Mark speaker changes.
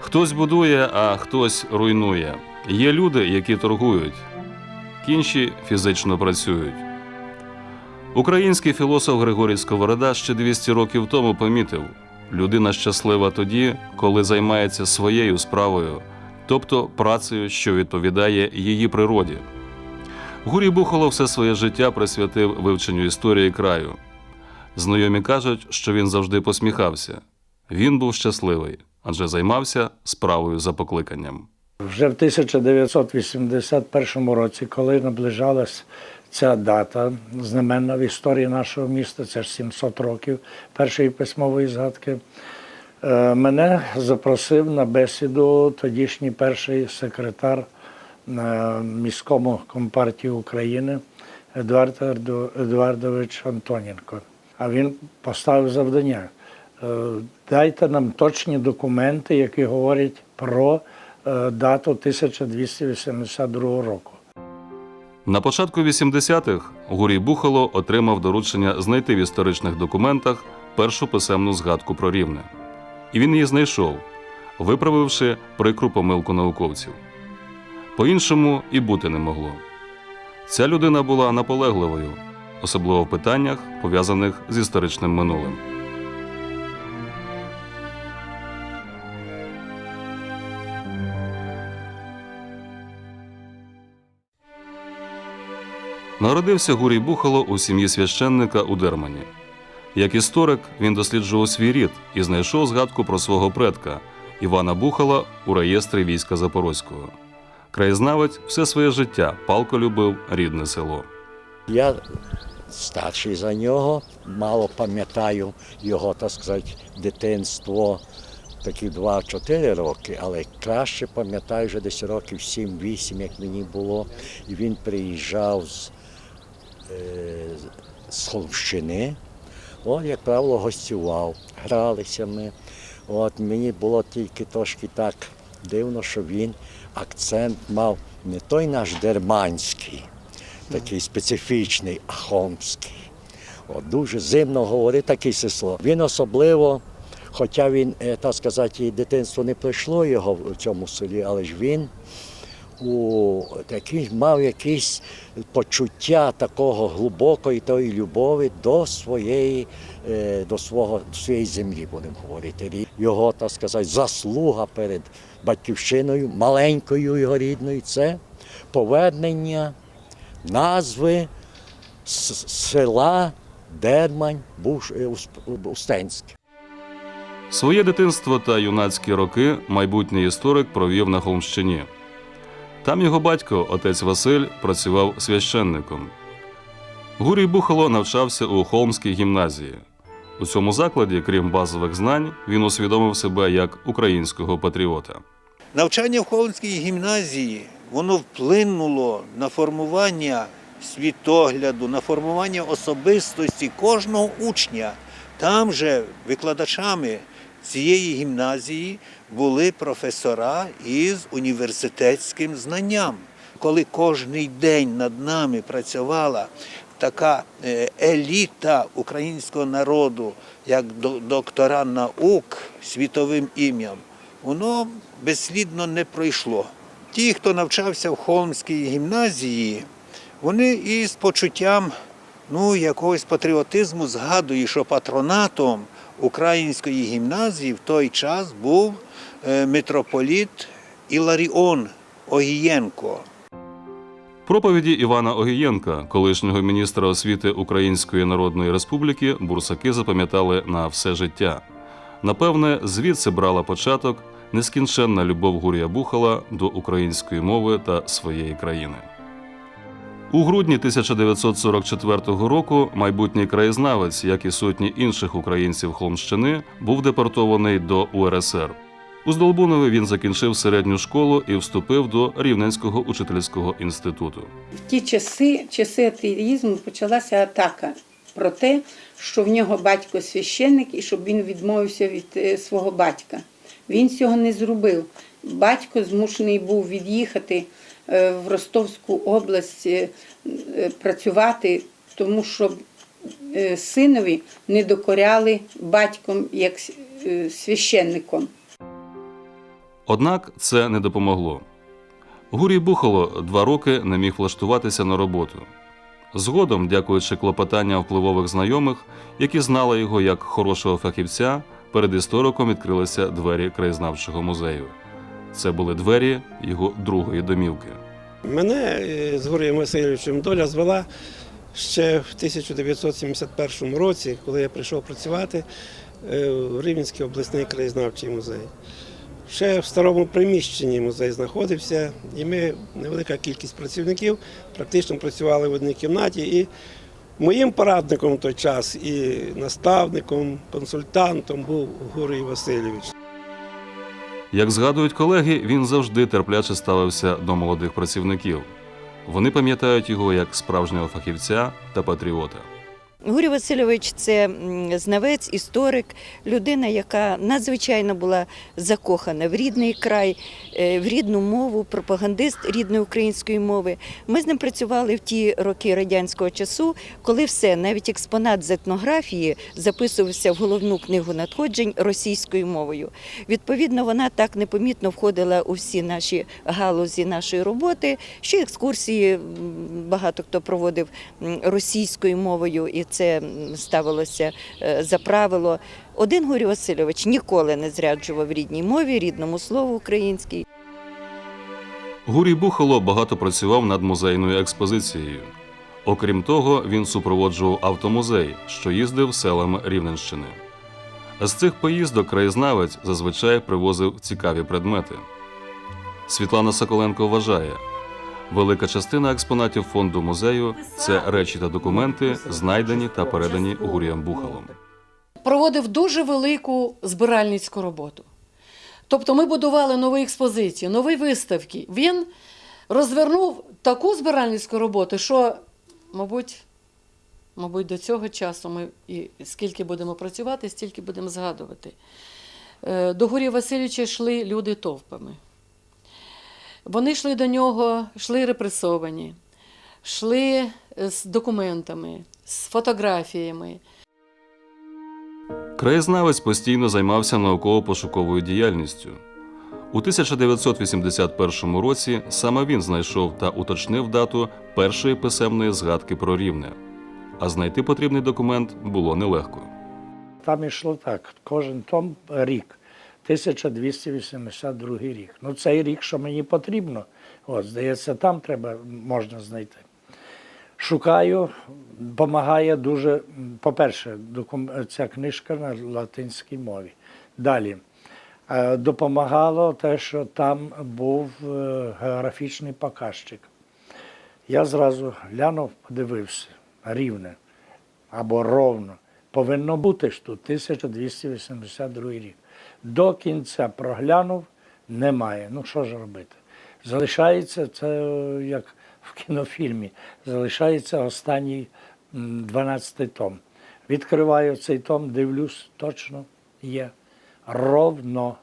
Speaker 1: Хтось будує, а хтось руйнує. Є люди, які торгують, інші фізично працюють. Український філософ Григорій Сковорода ще 200 років тому помітив: людина щаслива тоді, коли займається своєю справою, тобто працею, що відповідає її природі. Гурій Бухало все своє життя присвятив вивченню історії краю. Знайомі кажуть, що він завжди посміхався. Він був щасливий, адже займався справою за покликанням.
Speaker 2: Вже в 1981 році, коли наближалась ця дата знаменна в історії нашого міста, це ж 700 років першої письмової згадки, е, мене запросив на бесіду тодішній перший секретар е, міському компартії України Едуард Едуардович Антоненко. А він поставив завдання. Е, Дайте нам точні документи, які говорять про е, дату 1282 року.
Speaker 1: На початку 80-х Гурій Бухало отримав доручення знайти в історичних документах першу писемну згадку про рівне. І він її знайшов, виправивши прикру помилку науковців. По-іншому і бути не могло. Ця людина була наполегливою, особливо в питаннях, пов'язаних з історичним минулим. Народився Гурій Бухало у сім'ї священника у Дермані. Як історик, він досліджував свій рід і знайшов згадку про свого предка Івана Бухала у реєстрі війська Запорозького. Краєзнавець все своє життя палко любив рідне село.
Speaker 3: Я старший за нього, мало пам'ятаю його, так сказати, дитинство, такі 2-4 роки, але краще пам'ятаю вже десь років 7-8, як мені було. І він приїжджав з, з Холмщини. От, як правило, гостював, гралися ми. От мені було тільки трошки так дивно, що він акцент мав не той наш дерманський, такий специфічний, а хомський. От, дуже зимно говорить таке село. Він особливо, хоча він, е, так сказати, дитинство не пройшло його в цьому селі, але ж він у такий, мав якесь почуття такого глибокої тої любові до своєї, е, до свого до своєї землі, будемо говорити. Його, так сказати, заслуга перед батьківщиною, маленькою його рідною, це повернення назви села Дермань е, Устенське.
Speaker 1: Своє дитинство та юнацькі роки майбутній історик провів на Холмщині. Там його батько, отець Василь, працював священником. Гурій Бухало навчався у Холмській гімназії. У цьому закладі, крім базових знань, він усвідомив себе як українського патріота.
Speaker 4: Навчання в Холмській гімназії воно вплинуло на формування світогляду, на формування особистості кожного учня. Там же викладачами цієї гімназії були професора із університетським знанням. Коли кожний день над нами працювала така е, еліта українського народу, як доктора наук світовим ім'ям, воно безслідно не пройшло. Ті, хто навчався в Холмській гімназії, вони із почуттям ну, якогось патріотизму згадують, що патронатом української гімназії в той час був е, митрополіт Іларіон Огієнко.
Speaker 1: Проповіді Івана Огієнка, колишнього міністра освіти Української Народної Республіки, бурсаки запам'ятали на все життя. Напевне, звідси брала початок нескінченна любов Гурія Бухала до української мови та своєї країни. У грудні 1944 року майбутній краєзнавець, як і сотні інших українців Холмщини, був депортований до УРСР. У Здолбунові він закінчив середню школу і вступив до Рівненського учительського інституту.
Speaker 5: В ті часи, часи атеїзму, почалася атака про те, що в нього батько священник і щоб він відмовився від е, свого батька. Він цього не зробив. Батько змушений був від'їхати в Ростовську область е, е, працювати, тому що е, синові не докоряли батьком як е, священником.
Speaker 1: Однак це не допомогло. Гурій Бухало два роки не міг влаштуватися на роботу. Згодом, дякуючи клопотанням впливових знайомих, які знали його як хорошого фахівця, перед істориком відкрилися двері краєзнавчого музею. Це були двері його другої домівки.
Speaker 6: Мене е, з Гурієм Васильовичем доля звела ще в 1971 році, коли я прийшов працювати е, в Рівненський обласний краєзнавчий музей. Ще в старому приміщенні музей знаходився, і ми, невелика кількість працівників, практично працювали в одній кімнаті. І моїм порадником в той час, і наставником, консультантом був Гурій Васильович.
Speaker 1: Як згадують колеги, він завжди терпляче ставився до молодих працівників. Вони пам'ятають його як справжнього фахівця та патріота.
Speaker 7: Гурій Васильович це знавець, історик, людина, яка надзвичайно була закохана в рідний край, е, в рідну мову, пропагандист рідної української мови. Ми з ним працювали в ті роки радянського часу, коли все, навіть експонат з етнографії записувався в головну книгу надходжень російською мовою. Відповідно, вона так непомітно входила у всі наші галузі нашої роботи, що екскурсії багато хто проводив російською мовою, і це ставилося е, за правило. Один Гурій Васильович ніколи не зряджував рідній мові, рідному слову українській.
Speaker 1: Гурій Бухало багато працював над музейною експозицією. Окрім того, він супроводжував автомузей, що їздив селами Рівненщини. З цих поїздок краєзнавець зазвичай привозив цікаві предмети. Світлана Соколенко вважає, велика частина експонатів фонду музею це речі та документи, знайдені та передані Гурієм Бухалом.
Speaker 8: проводив дуже велику збиральницьку роботу. Тобто ми будували нові експозиції, нові виставки. Він розвернув таку збиральницьку роботу, що, мабуть, мабуть, до цього часу ми і скільки будемо працювати, стільки будемо згадувати. Е, До Гурія Васильовича йшли люди товпами. Вони йшли до нього, йшли репресовані, йшли е, з документами, з фотографіями.
Speaker 1: Краєзнавець постійно займався науково-пошуковою діяльністю. У 1981 році саме він знайшов та уточнив дату першої писемної згадки про рівне, а знайти потрібний документ було нелегко.
Speaker 2: Там йшло так, кожен том рік, 1282 рік. Ну, цей рік, що мені потрібно, от, здається, там треба, можна знайти. Шукаю, допомагає дуже, по-перше, ця книжка на латинській мові. Далі. е, Допомагало те, що там був е, географічний показчик. Я зразу глянув, подивився, рівне або ровно. Повинно бути ж тут 1282 рік. До кінця проглянув, немає. Ну що ж робити? Залишається це як в кінофільмі, залишається останній м, 12 том. Відкриваю цей том, дивлюсь, точно є. Ровно